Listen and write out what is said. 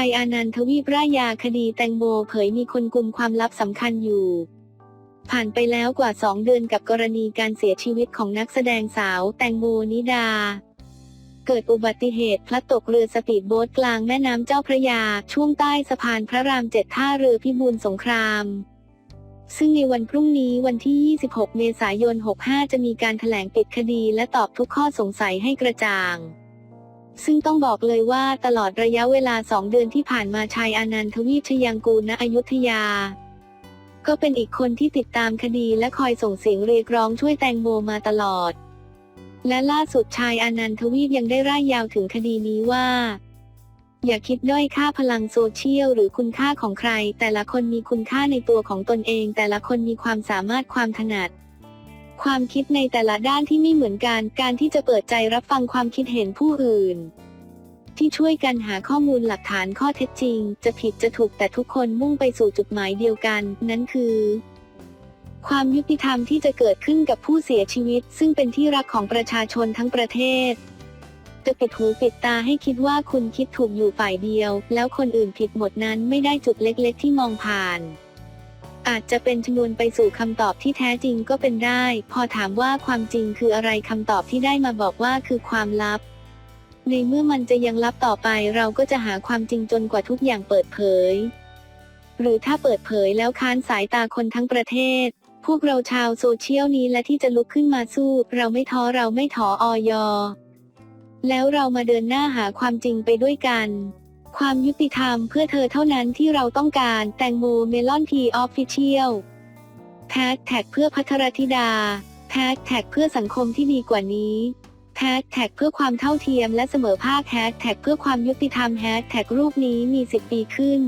ายอานันทวีปร่ายาคดีแตงโมเผยมีคนกลุ่มความลับสำคัญอยู่ ผ่านไปแล้วกว่าสองเดือนกับกรณีการเสียชีวิตของนักแสดงสาวแตงโมนิดา เกิดอุบัติเหตุพลัดตกเรือสปีดโบ๊ทกลางแม่น้ำเจ้าพระยา ช่วงใต้สะพานพระรามเจ็ดท่าเรือพิบูลสงคราม ซึ่งในวันพรุ่งนี้วันที่ 26 เมษายน 65 จะมีการแถลงปิดคดีและตอบทุกข้อสงสัยให้กระจ่าง ซึ่งต้องบอกเลยว่าตลอดระยะเวลาสองเดือนที่ผ่านมาชายอานันทวีชยังกูลณอยุธยา ก็เป็นอีกคนที่ติดตามคดีและคอยส่งเสียงเรียกร้องช่วยแตงโมมาตลอด และล่าสุดชายอนันทวีปยังได้ร่ายยาวถึงคดีนี้ว่า อย่าคิดด้อยค่าพลังโซเชียลหรือคุณค่าของใคร แต่ละคนมีคุณค่าในตัวของตนเอง แต่ละคนมีความสามารถความถนัด ความคิดในแต่ละด้านที่ไม่เหมือนกัน การที่จะเปิดใจรับฟังความคิดเห็นผู้อื่น ที่ช่วยกันหาข้อมูลหลักฐานข้อเท็จจริง จะผิดจะถูกแต่ทุกคนมุ่งไปสู่จุดหมายเดียวกัน นั่นคือ ความยุติธรรมที่จะเกิดขึ้นกับผู้เสียชีวิต ซึ่งเป็นที่รักของประชาชนทั้งประเทศจะปิดหูปิดตาให้คิดว่าคุณคิดถูกอยู่ฝ่ายเดียว แล้วคนอื่นผิดหมดนั้นไม่ได้จุดเล็ก ๆ ที่มองผ่าน อาจจะเป็นชนวนไปสู่คำตอบที่แท้จริงก็เป็นได้ พอถามว่าความจริงคืออะไรคำตอบที่ได้มาบอกว่าคือความลับ ในเมื่อมันจะยังลับต่อไปเราก็จะหาความจริงจนกว่าทุกอย่างเปิดเผย หรือถ้าเปิดเผยแล้วค้านสายตาคนทั้งประเทศ พวกเราชาวโซเชียลนี้และที่จะลุกขึ้นมาสู้ เราไม่ท้อเราไม่ถอออยแล้วเรามาเดินหน้าหาความจริงไปด้วยกัน ความยุติธรรมเพื่อเธอเท่านั้นที่เราต้องการแตงโมเมลอนทีออฟฟิเชียลแพทแท็กเพื่อพัทรธิดาแพทแท็กเพื่อสังคมที่ดีกว่านี้แฮชแท็กเพื่อความเท่าเทียมและเสมอภาคแฮชแท็กเพื่อความยุติธรรมแฮชแท็กรูปนี้มี 10 ปีขึ้น